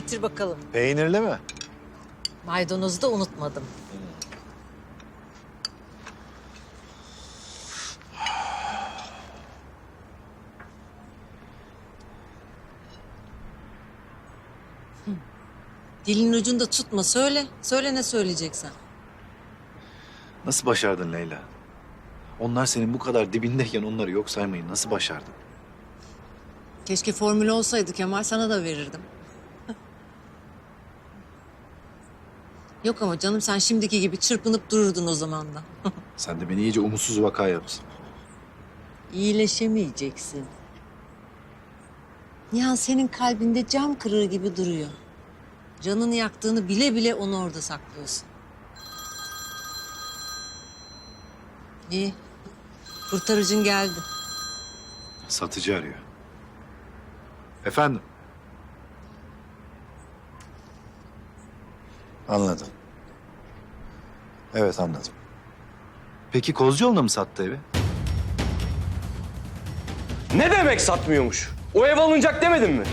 Getir bakalım. Peynirli mi? Maydanozu da unutmadım. Dilin ucunda tutma. Söyle. Söyle ne söyleyeceksen. Nasıl başardın Leyla? Onlar senin bu kadar dibindeyken onları yok saymayı nasıl başardın? Keşke formülü olsaydı Kemal sana da verirdim. Yok ama canım sen şimdiki gibi çırpınıp dururdun o zaman da. Sen de beni iyice umutsuz vaka yapsın. İyileşemeyeceksin. Nihan senin kalbinde cam kırığı gibi duruyor. Canını yaktığını bile bile onu orada saklıyorsun. İyi. Kurtarıcın geldi. Satıcı arıyor. Efendim? Anladım. Evet anladım. Peki Kozcuoğlu'na mı sattı evi? Ne demek satmıyormuş? O ev alınacak demedin mi?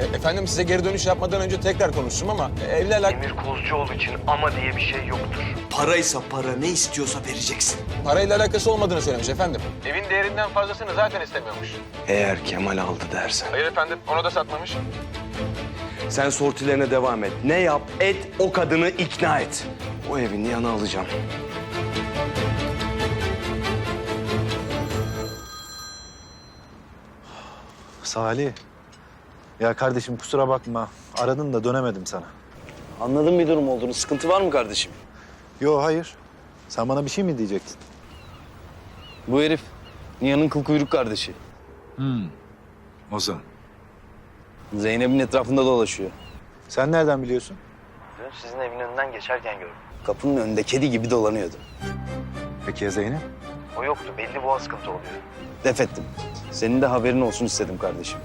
E, Efendim size geri dönüş yapmadan önce tekrar konuştum ama evle alakalı Emir Kozcuoğlu için ama diye bir şey yoktur. Paraysa para, ne istiyorsa vereceksin. parayla alakası olmadığını söylemiş efendim. Evin değerinden fazlasını zaten istemiyormuş. Eğer Kemal aldı dersen. Hayır efendim onu da satmamış. Sen sortilerine devam et. Ne yap, et, o kadını ikna et. O evin yanına alacağım. Salih. Ya kardeşim kusura bakma. Aradın da dönemedim sana. Anladım bir durum olduğunu. Sıkıntı var mı kardeşim? Yo hayır. Sen bana bir şey mi diyecektin? Bu herif Nihan'ın kıl kuyruk kardeşi. Ozan. Zeynep'in etrafında dolaşıyor. Sen nereden biliyorsun? Dün sizin evin önünden geçerken gördüm. Kapının önünde kedi gibi dolanıyordu. Peki ya Zeynep? O yoktu. Belli boğaz sıkıntı oluyor. Def ettim. Senin de haberin olsun istedim kardeşim.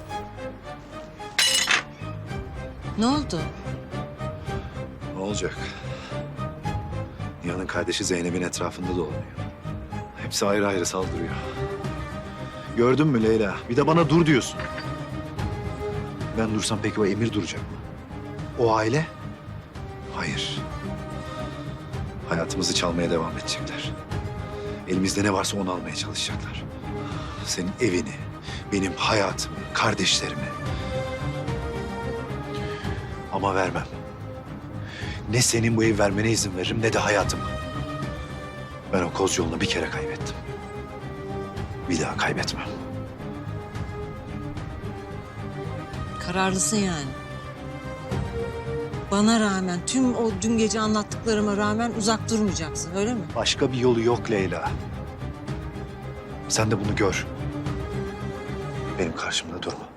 Ne oldu? Ne olacak? Nihan'ın kardeşi Zeynep'in etrafında dolanıyor. Hepsi ayrı ayrı saldırıyor. Gördün mü Leyla? Bir de bana dur diyorsun. Ben dursam peki o Emir duracak mı? O aile? Hayır. Hayatımızı çalmaya devam edecekler. Elimizde ne varsa onu almaya çalışacaklar. Senin evini, benim hayatımı, kardeşlerimi. Ama vermem. Ne senin bu evi vermene izin veririm ne de hayatımı. Ben o koz yolunu bir kere kaybettim. Bir daha kaybetmem. Kararlısın yani. Bana rağmen, tüm o dün gece anlattıklarıma rağmen uzak durmayacaksın öyle mi? Başka bir yolu yok Leyla. Sen de bunu gör. Benim karşımda durma.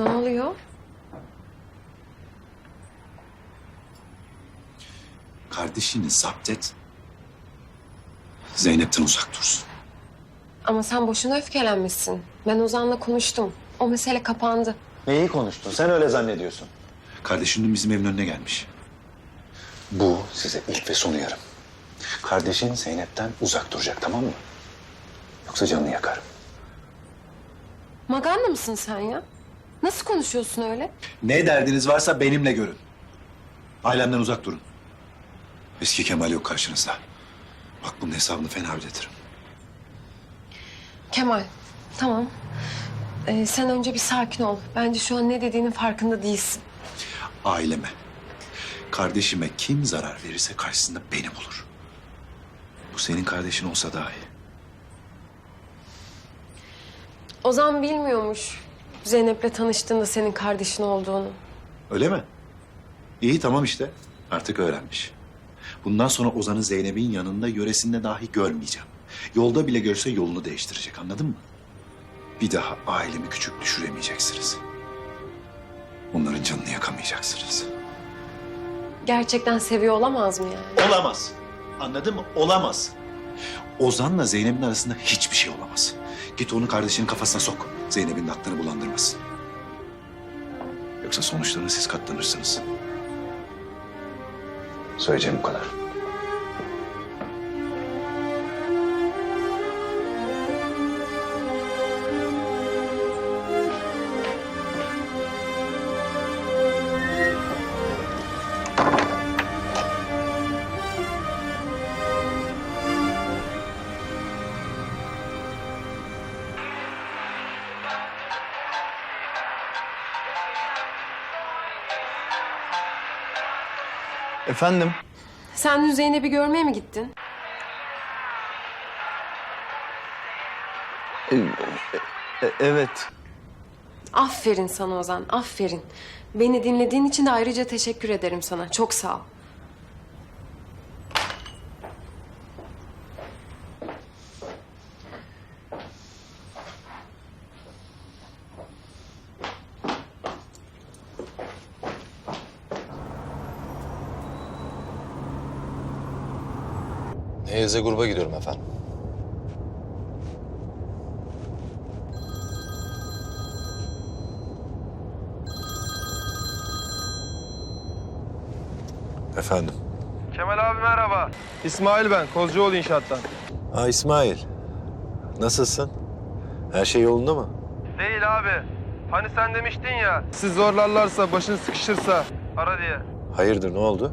Ne oluyor? Kardeşini zapt et. Zeynep'ten uzak dursun. Ama sen boşuna öfkelenmişsin. Ben Ozan'la konuştum. O mesele kapandı. Neyi konuştun? Sen öyle zannediyorsun. Kardeşin dün bizim evin önüne gelmiş. Bu size ilk ve son uyarım. Kardeşin Zeynep'ten uzak duracak tamam mı? Yoksa canını yakarım. Maganda mısın sen ya? Nasıl konuşuyorsun öyle? Ne derdiniz varsa benimle görün. Ailemden uzak durun. Eski Kemal yok karşınızda. Bak bunun hesabını fena ödetirim. Kemal, tamam. Ee, sen önce bir sakin ol. Bence şu an ne dediğinin farkında değilsin. Aileme, kardeşime kim zarar verirse karşısında benim olur. senin kardeşin olsa dahi. Ozan bilmiyormuş Zeynep'le tanıştığında senin kardeşin olduğunu. Öyle mi? İyi tamam işte. Artık öğrenmiş. Bundan sonra Ozan'ı Zeynep'in yanında yöresinde dahi görmeyeceğim. Yolda bile görse yolunu değiştirecek anladın mı? Bir daha ailemi küçük düşüremeyeceksiniz. Onların canını yakamayacaksınız. Gerçekten seviyor olamaz mı yani? Olamaz. Anladın mı? Olamaz. Ozan'la Zeynep'in arasında hiçbir şey olamaz. Git onu kardeşinin kafasına sok. Zeynep'in de aklını bulandırmasın. Yoksa sonuçlarına siz katlanırsınız. Söyleyeceğim bu kadar. Efendim? Sen dün Zeynep'i görmeye mi gittin? evet. Aferin sana Ozan, aferin. Beni dinlediğin için de ayrıca teşekkür ederim sana. Çok sağ ol. Neyze gruba gidiyorum efendim. Efendim. Kemal abi merhaba. İsmail ben, Kozcuoğlu İnşaat'tan. Aa İsmail. Nasılsın? Her şey yolunda mı? Değil abi. Hani sen demiştin ya, siz zorlarlarsa, başın sıkışırsa ara diye. Hayırdır ne oldu?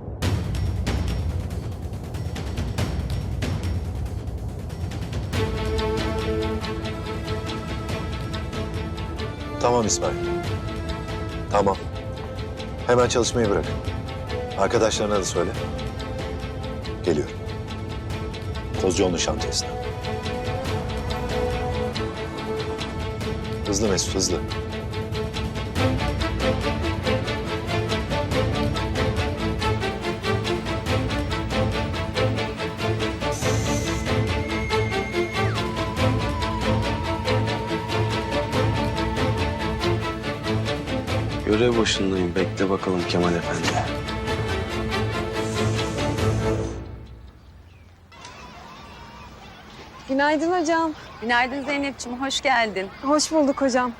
Tamam İsmail. Tamam. Hemen çalışmayı bırak. Arkadaşlarına da söyle. Geliyorum. Kozcuoğlu'nun şantiyesine. Hızlı Mesut, hızlı. Görev başındayım. Bekle bakalım Kemal Efendi. Günaydın hocam. Günaydın Zeynep'ciğim, hoş geldin. Hoş bulduk hocam.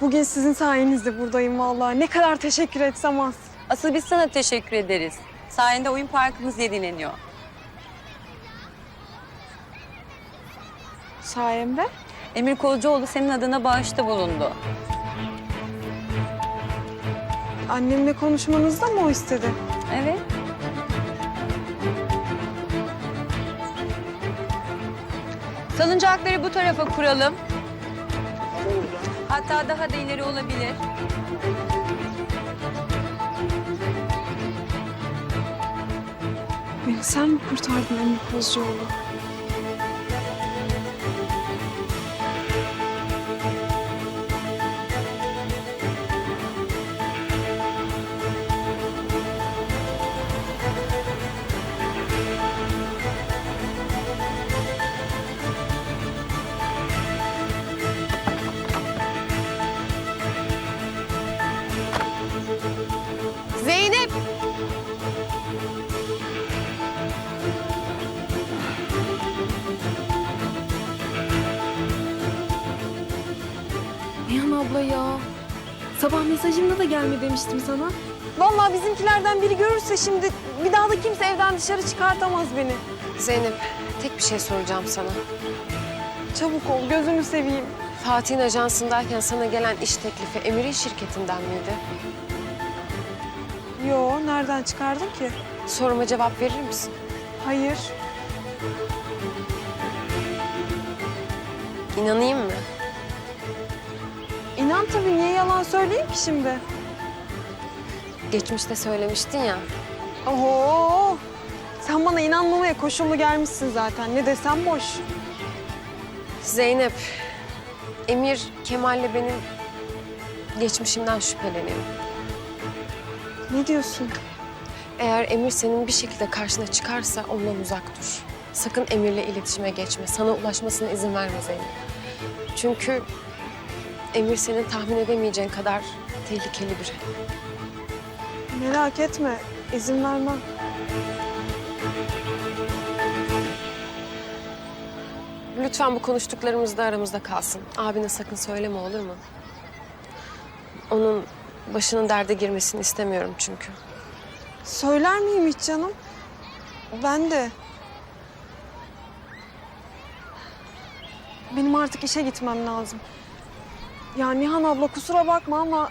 Bugün sizin sayenizde buradayım vallahi. Ne kadar teşekkür etsem az. Asıl biz sana teşekkür ederiz. Sayende oyun parkımız yenileniyor. Sayemde. Emir Kolcuoğlu senin adına bağışta bulundu. Annemle konuşmanızda mı o istedi? Evet. Salıncakları bu tarafa kuralım. Hatta daha da ileri olabilir. Beni sen mi kurtardın Emir Kozcuoğlu? Mesajımda da gelme demiştim sana. Vallahi bizimkilerden biri görürse şimdi bir daha da kimse evden dışarı çıkartamaz beni. Zeynep, tek bir şey soracağım sana. Çabuk ol gözünü seveyim. Fatih'in ajansındayken sana gelen iş teklifi Emir'in şirketinden miydi? Yo nereden çıkardın ki? Soruma cevap verir misin? Hayır. İnanayım mı? İnan tabii niye yalan söyleyeyim ki şimdi? Geçmişte söylemiştin ya. Oho! Sen bana inanmamaya koşullu gelmişsin zaten. Ne desem boş. Zeynep, Emir Kemal'le benim geçmişimden şüpheleniyor. Ne diyorsun? Eğer Emir senin bir şekilde karşına çıkarsa ondan uzak dur. Sakın Emir'le iletişime geçme. Sana ulaşmasına izin verme Zeynep. Çünkü Emir senin tahmin edemeyeceğin kadar tehlikeli biri. Merak etme. izin vermem. Lütfen bu konuştuklarımız da aramızda kalsın. Abine sakın söyleme olur mu? Onun başının derde girmesini istemiyorum çünkü. Söyler miyim hiç canım? Ben de. Benim artık işe gitmem lazım. Ya Nihan abla kusura bakma ama...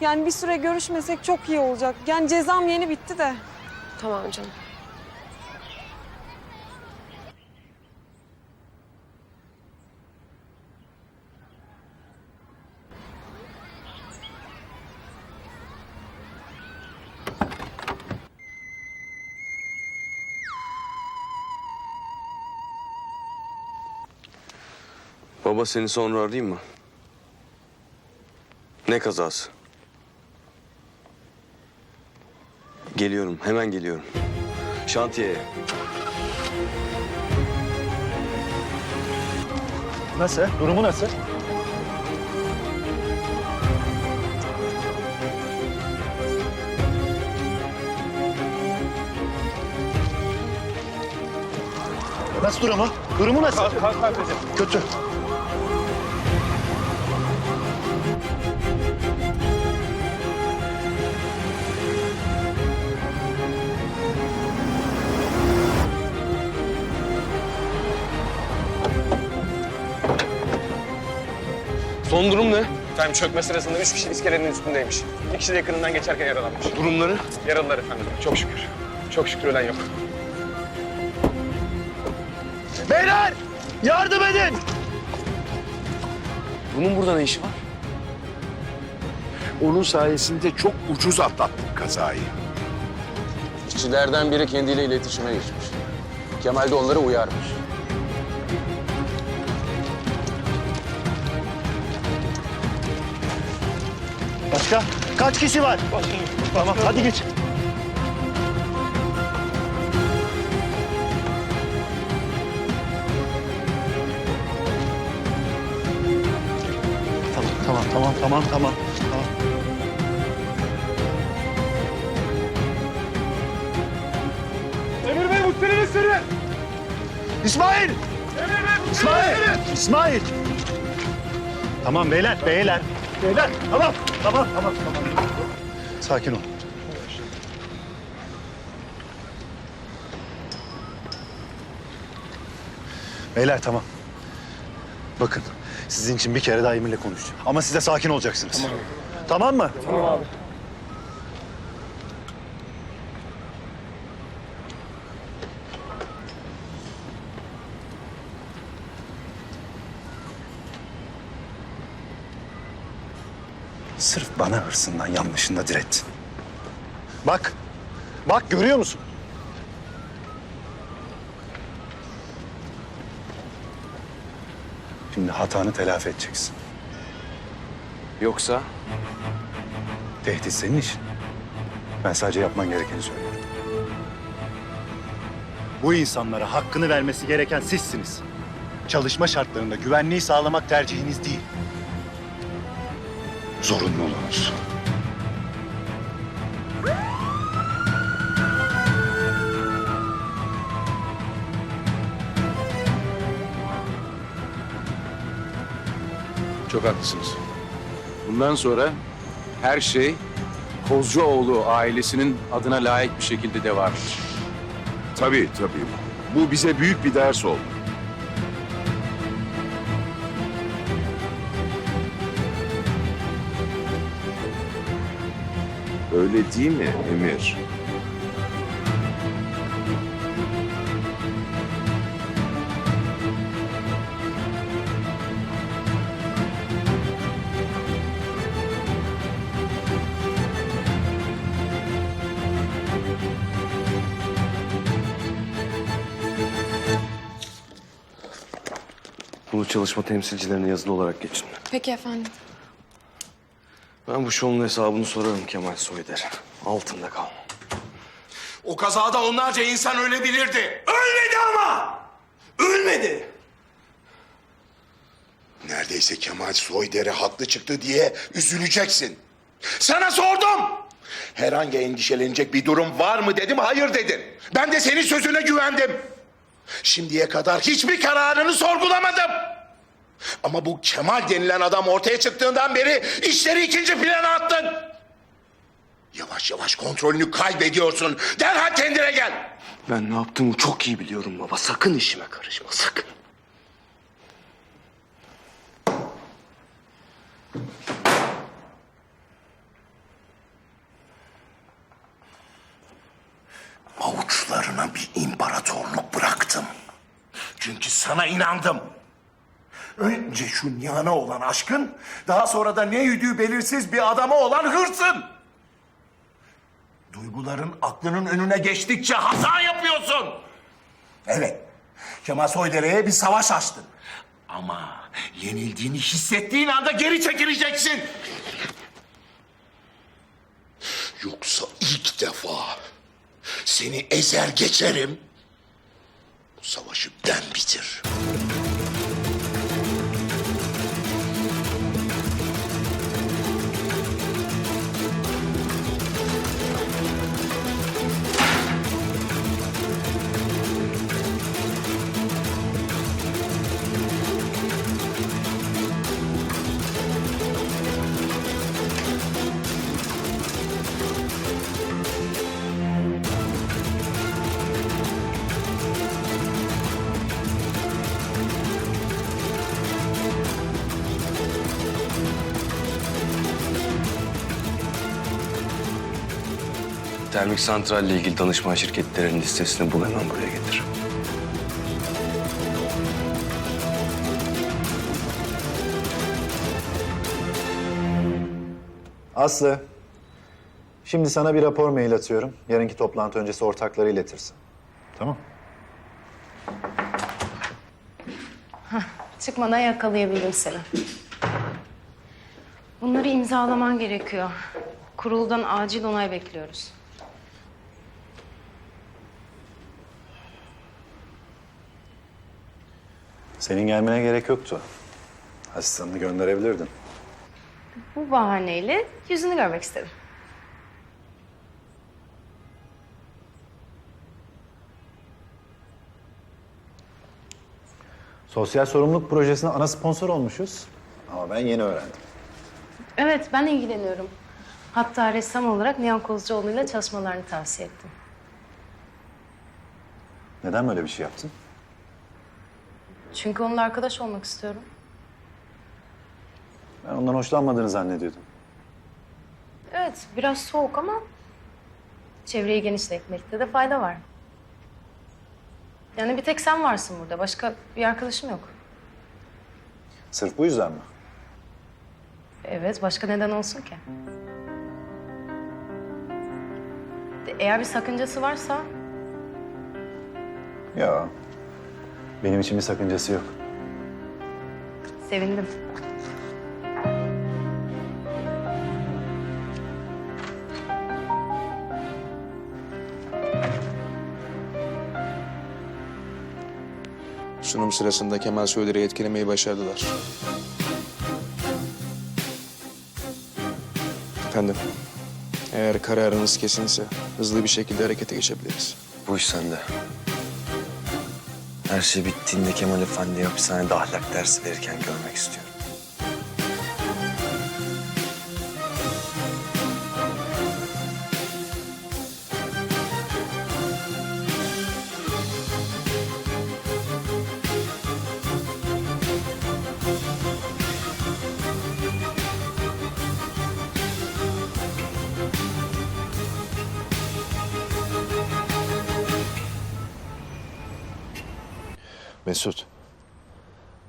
Yani bir süre görüşmesek çok iyi olacak. Yani cezam yeni bitti de. Tamam canım. Baba seni sonra arayayım mı? Ne kazası? Geliyorum, hemen geliyorum. Şantiyeye. Nasıl? Durumu nasıl? Nasıl durumu? Durumu nasıl? Kötü. Son durum ne? Efendim çökme sırasında üç kişi iskelenin üstündeymiş. Bir kişi de yakınından geçerken yaralanmış. Durumları? Yaralılar efendim. Çok şükür. Çok şükür ölen yok. Beyler! Yardım edin! Bunun burada ne işi var? Onun sayesinde çok ucuz atlattık kazayı. İşçilerden biri kendiyle iletişime geçmiş. Kemal de onları uyarmış. Başka? Kaç kişi var? Tamam hadi geç. Tamam tamam tamam tamam tamam. tamam. Emir Bey muhteriniz sürü. İsmail! Emir Bey İsmail! İsmail! Tamam beyler, beyler. Beyler, tamam, tamam, tamam, tamam. Sakin ol. Beyler tamam. Bakın, sizin için bir kere daha Emir'le konuşacağım. Ama siz de sakin olacaksınız. Tamam. Tamam mı? Tamam abi. Sırf bana hırsından yanlışında direttin. Bak, bak görüyor musun? Şimdi hatanı telafi edeceksin. Yoksa? Tehdit senin işin. Ben sadece yapman gerekeni söylüyorum. Bu insanlara hakkını vermesi gereken sizsiniz. Çalışma şartlarında güvenliği sağlamak tercihiniz değil. Zorunluluğunuz. Çok haklısınız. Bundan sonra her şey Kozcuoğlu ailesinin adına layık bir şekilde devam edecek. Tabii tabii. Bu bize büyük bir ders oldu. Öyle değil mi Emir? Bunu çalışma temsilcilerine yazılı olarak geçin. Peki efendim. Ben bu şovun hesabını sorarım Kemal Soyder. Altında kal. O kazada onlarca insan ölebilirdi. Ölmedi ama! Ölmedi! Neredeyse Kemal Soyder'e haklı çıktı diye üzüleceksin. Sana sordum! Herhangi endişelenecek bir durum var mı dedim, hayır dedin. Ben de senin sözüne güvendim. Şimdiye kadar hiçbir kararını sorgulamadım. Ama bu Kemal denilen adam ortaya çıktığından beri işleri ikinci plana attın. Yavaş yavaş kontrolünü kaybediyorsun. Derhal kendine gel. Ben ne yaptığımı çok iyi biliyorum baba. Sakın işime karışma, sakın. Avuçlarına bir imparatorluk bıraktım. Çünkü sana inandım. Önce şu Nihan'a olan aşkın, daha sonra da ne yüdüğü belirsiz bir adama olan hırsın. Duyguların aklının önüne geçtikçe hata yapıyorsun. Evet, Kemal Soydere'ye bir savaş açtın. Ama yenildiğini hissettiğin anda geri çekileceksin. Yoksa ilk defa seni ezer geçerim. Bu savaşı ben bitir. Termik santralle ilgili danışman şirketlerinin listesini bul hemen buraya getir. Aslı. Şimdi sana bir rapor mail atıyorum. Yarınki toplantı öncesi ortakları iletirsin. Tamam. Çıkmadan yakalayabildim seni. Bunları imzalaman gerekiyor. Kuruldan acil onay bekliyoruz. Senin gelmene gerek yoktu. Asistanını gönderebilirdin. Bu bahaneyle yüzünü görmek istedim. Sosyal sorumluluk projesine ana sponsor olmuşuz. Ama ben yeni öğrendim. Evet, ben ilgileniyorum. Hatta ressam olarak Nihan Kozcuoğlu'yla çalışmalarını tavsiye ettim. Neden böyle bir şey yaptın? Çünkü onunla arkadaş olmak istiyorum. Ben ondan hoşlanmadığını zannediyordum. Evet, biraz soğuk ama çevreyi genişletmekte de fayda var. Yani bir tek sen varsın burada. Başka bir arkadaşım yok. Sırf bu yüzden mi? Evet, başka neden olsun ki? Eğer bir sakıncası varsa Ya. Benim için bir sakıncası yok. sevindim. Sunum sırasında Kemal Soyder'i etkilemeyi başardılar. Efendim, eğer kararınız kesinse hızlı bir şekilde harekete geçebiliriz. Bu iş sende. Her şey bittiğinde Kemal Efendi'yi hapishanede ahlak dersi verirken görmek istiyorum.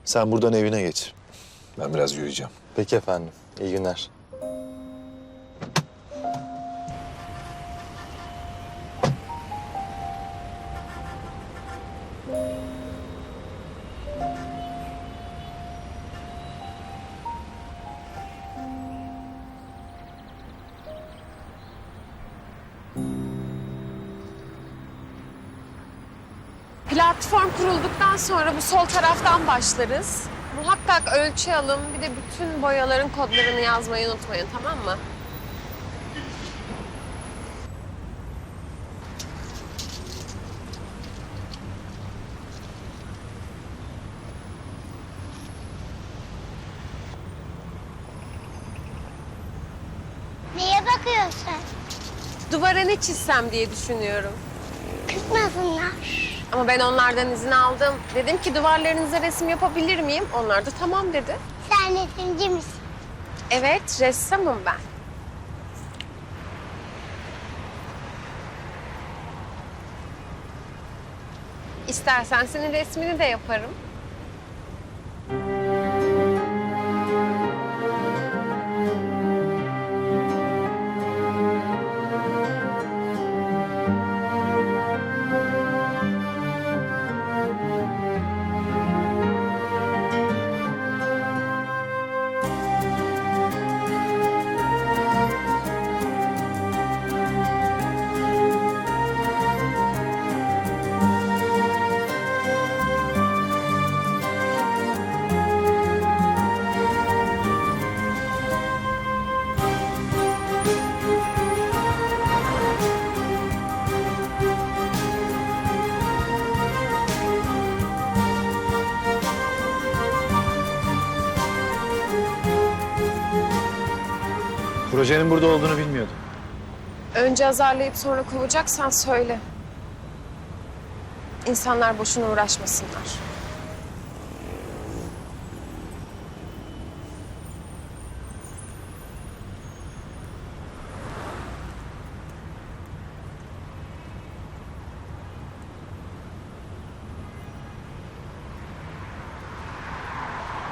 Sen buradan evine geç. Ben biraz yürüyeceğim. Peki efendim. İyi günler. Kurulduktan sonra bu sol taraftan başlarız. Muhakkak ölçü alın. Bir de bütün boyaların kodlarını yazmayı unutmayın tamam mı? Neye bakıyorsun? Duvara ne çizsem diye düşünüyorum. Kızmasınlar. Ama ben onlardan izin aldım. Dedim ki duvarlarınıza resim yapabilir miyim? Onlar da tamam dedi. Sen resimci misin? Evet, ressamım ben. İstersen senin resmini de yaparım. Projenin burada olduğunu bilmiyordum. Önce azarlayıp sonra kovacaksan söyle. İnsanlar boşuna uğraşmasınlar.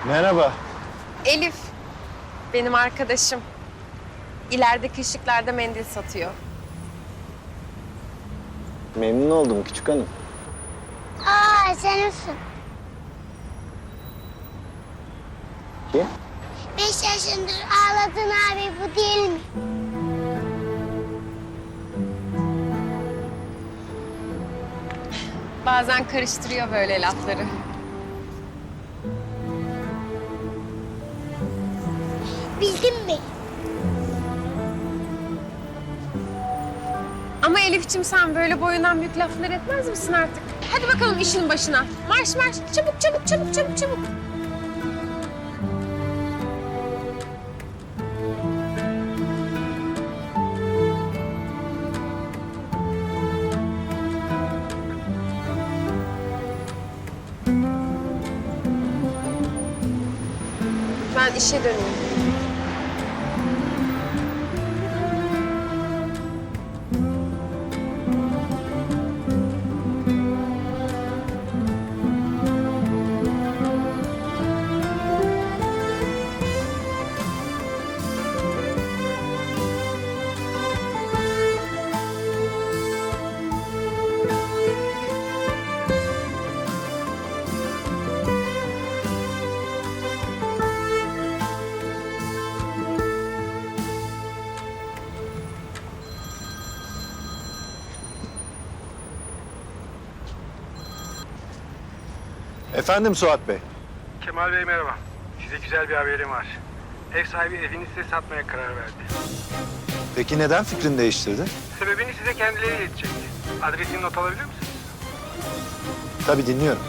Merhaba. Elif, benim arkadaşım. İlerideki ışıklarda mendil satıyor. Memnun oldum küçük hanım. Aa sen misin? Kim? Beş yaşındır ağladın abi bu değil mi? Bazen karıştırıyor böyle lafları. Bildin mi? Ama Elif'ciğim sen böyle boyundan büyük laflar etmez misin artık? Hadi bakalım işin başına. Marş marş. Çabuk çabuk çabuk çabuk çabuk. Ben işe döneyim. Efendim Suat Bey. Kemal Bey merhaba. Size güzel bir haberim var. Ev sahibi evini size satmaya karar verdi. Peki neden fikrini değiştirdin? Sebebini size kendileri iletecek. Adresini not alabilir misiniz? Tabii dinliyorum.